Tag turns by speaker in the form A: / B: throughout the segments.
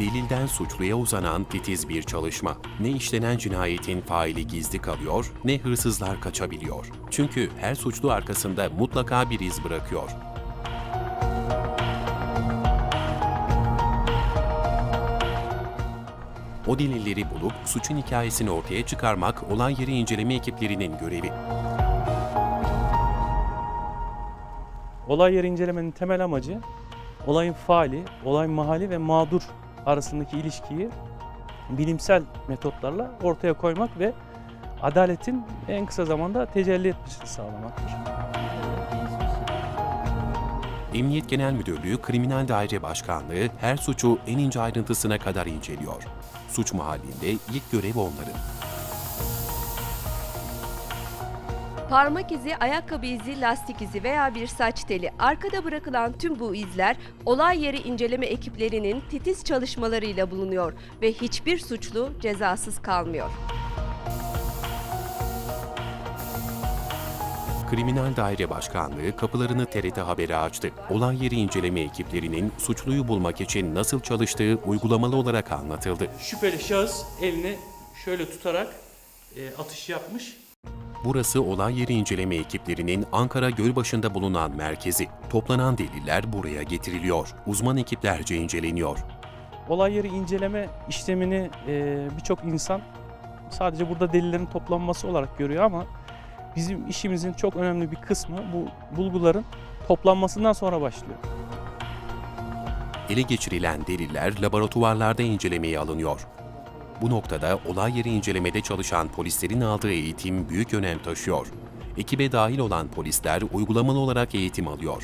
A: Delilden suçluya uzanan titiz bir çalışma. Ne işlenen cinayetin faili gizli kalıyor, ne hırsızlar kaçabiliyor. Çünkü her suçlu arkasında mutlaka bir iz bırakıyor. O delilleri bulup suçun hikayesini ortaya çıkarmak olay yeri inceleme ekiplerinin görevi.
B: Olay yeri incelemenin temel amacı olayın faali, olay mahalli ve mağdur arasındaki ilişkiyi bilimsel metotlarla ortaya koymak ve adaletin en kısa zamanda tecelli etmesini sağlamaktır.
A: Emniyet Genel Müdürlüğü Kriminal Daire Başkanlığı her suçu en ince ayrıntısına kadar inceliyor. Suç mahallinde ilk görev onların.
C: Parmak izi, ayakkabı izi, lastik izi veya bir saç teli. Arkada bırakılan tüm bu izler olay yeri inceleme ekiplerinin titiz çalışmalarıyla bulunuyor ve hiçbir suçlu cezasız kalmıyor.
A: Kriminal Daire Başkanlığı kapılarını TRT Haber'e açtı. Olay yeri inceleme ekiplerinin suçluyu bulmak için nasıl çalıştığı uygulamalı olarak anlatıldı.
B: Şüpheli şahıs elini şöyle tutarak e, atış yapmış.
A: Burası olay yeri inceleme ekiplerinin Ankara Gölbaşı'nda bulunan merkezi. Toplanan deliller buraya getiriliyor. Uzman ekiplerce inceleniyor.
B: Olay yeri inceleme işlemini e, birçok insan sadece burada delillerin toplanması olarak görüyor ama bizim işimizin çok önemli bir kısmı bu bulguların toplanmasından sonra başlıyor.
A: Ele geçirilen deliller laboratuvarlarda incelemeye alınıyor. Bu noktada olay yeri incelemede çalışan polislerin aldığı eğitim büyük önem taşıyor. Ekibe dahil olan polisler uygulamalı olarak eğitim alıyor.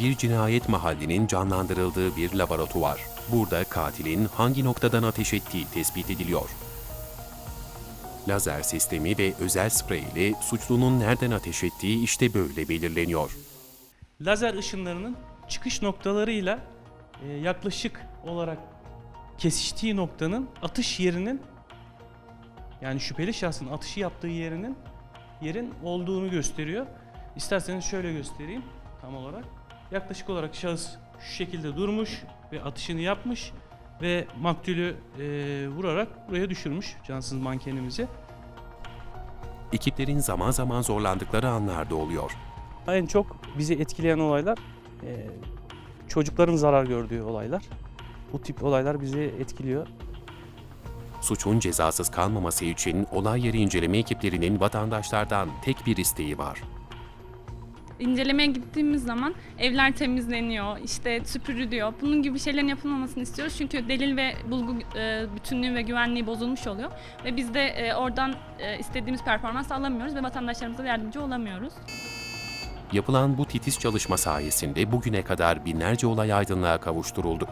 A: Bir cinayet mahallinin canlandırıldığı bir laboratuvar. Burada katilin hangi noktadan ateş ettiği tespit ediliyor. Lazer sistemi ve özel sprey ile suçlunun nereden ateş ettiği işte böyle belirleniyor.
B: Lazer ışınlarının çıkış noktalarıyla e, yaklaşık olarak kesiştiği noktanın atış yerinin yani şüpheli şahsın atışı yaptığı yerinin yerin olduğunu gösteriyor. İsterseniz şöyle göstereyim tam olarak. Yaklaşık olarak şahıs şu şekilde durmuş ve atışını yapmış ve maktulü e, vurarak buraya düşürmüş cansız mankenimizi.
A: Ekiplerin zaman zaman zorlandıkları anlarda oluyor.
B: En çok bizi etkileyen olaylar e, çocukların zarar gördüğü olaylar. Bu tip olaylar bizi etkiliyor.
A: Suçun cezasız kalmaması için olay yeri inceleme ekiplerinin vatandaşlardan tek bir isteği var.
D: İncelemeye gittiğimiz zaman evler temizleniyor, işte süpürülüyor. Bunun gibi şeylerin yapılmamasını istiyoruz. Çünkü delil ve bulgu e, bütünlüğü ve güvenliği bozulmuş oluyor. Ve biz de e, oradan e, istediğimiz performans alamıyoruz ve vatandaşlarımıza da yardımcı olamıyoruz.
A: Yapılan bu titiz çalışma sayesinde bugüne kadar binlerce olay aydınlığa kavuşturuldu.